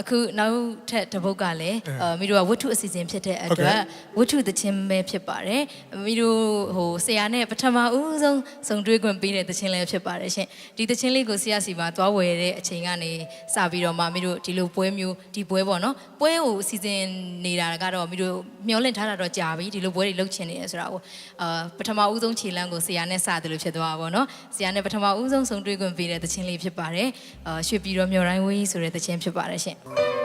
အခုနောက်ထပ်တစ်ပုတ်ကလည်းအာမိတို့ကဝတ္ထုအစီအစဉ်ဖြစ်တဲ့အတွက်ဝတ္ထုသချင်းပဲဖြစ်ပါတယ်မိတို့ဟိုဆရာနဲ့ပထမဦးဆုံးစုံတွဲခွင့်ပေးတဲ့သချင်းလည်းဖြစ်ပါတယ်ရှင်ဒီသချင်းလေးကိုဆရာစီမှာသွားဝယ်တဲ့အချိန်ကနေစပြီးတော့မှမိတို့ဒီလိုပွဲမျိုးဒီပွဲပေါ့နော်ပွဲကိုအစီအစဉ်နေတာကတော့မိတို့မျှော်လင့်ထားတာတော့ကြာပြီဒီလိုပွဲတွေလုပ်ချင်နေရဆိုတာကိုအာပထမဦးဆုံးခြေလမ်းကိုဆရာနဲ့စတယ်လို့ဖြစ်သွားတာပေါ့နော်ဆရာနဲ့ပထမဦးဆုံးစုံတွဲခွင့်ပေးတဲ့သချင်းလေးဖြစ်ပါတယ်အာရွှေပြည်တော်မြော်တိုင်းဝေးဆိုတဲ့သချင်းဖြစ်ပါတယ်ရှင်ဆော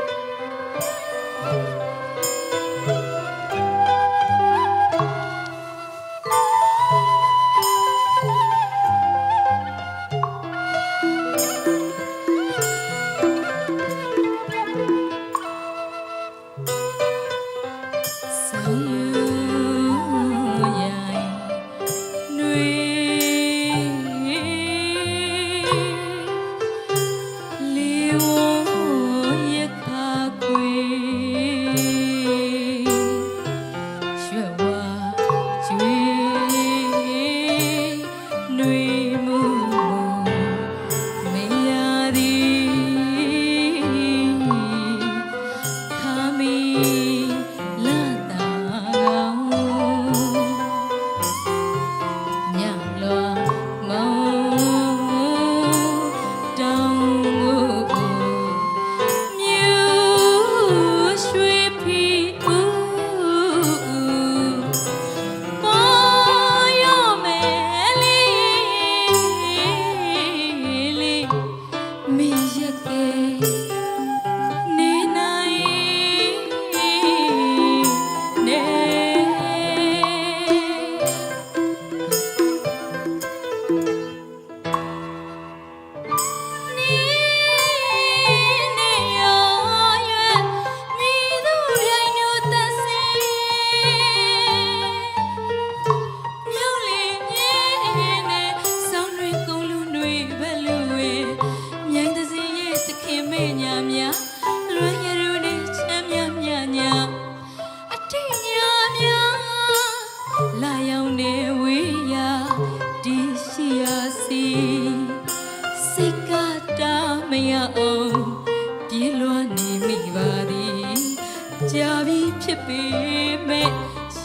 ပြီဖြစ်ပေမဲ့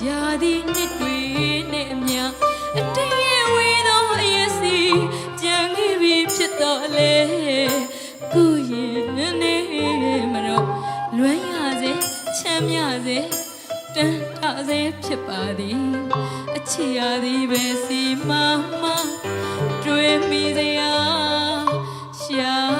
ရာသီနှစ်တွေနဲ့အမျှအတိတ်ရဲ့ဝေးသောအရစီကြံခဲ့ပြီဖြစ်တော့လေကိုရင်နေမတော့လွမ်းရစေချမ်းမြစေတန်ထစေဖြစ်ပါသည်အချစ်ရသည်ပဲစီမမတွေ့မိစရာရှာ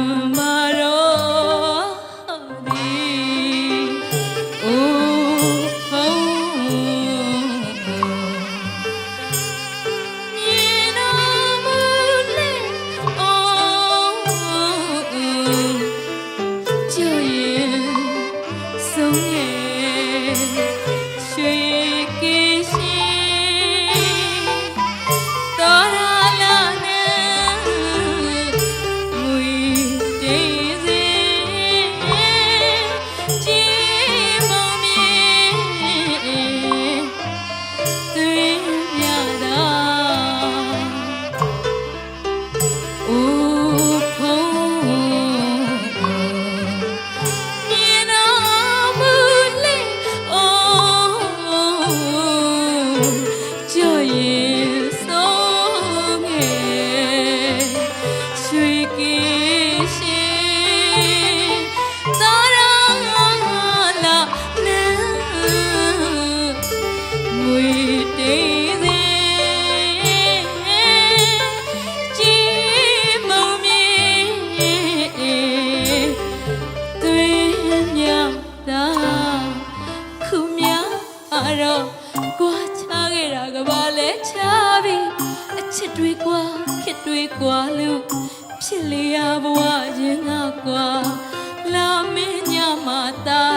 ကွာလို့ဖြစ်လျာဘဝရင်ငါကွာလာမင်းညမှာတာ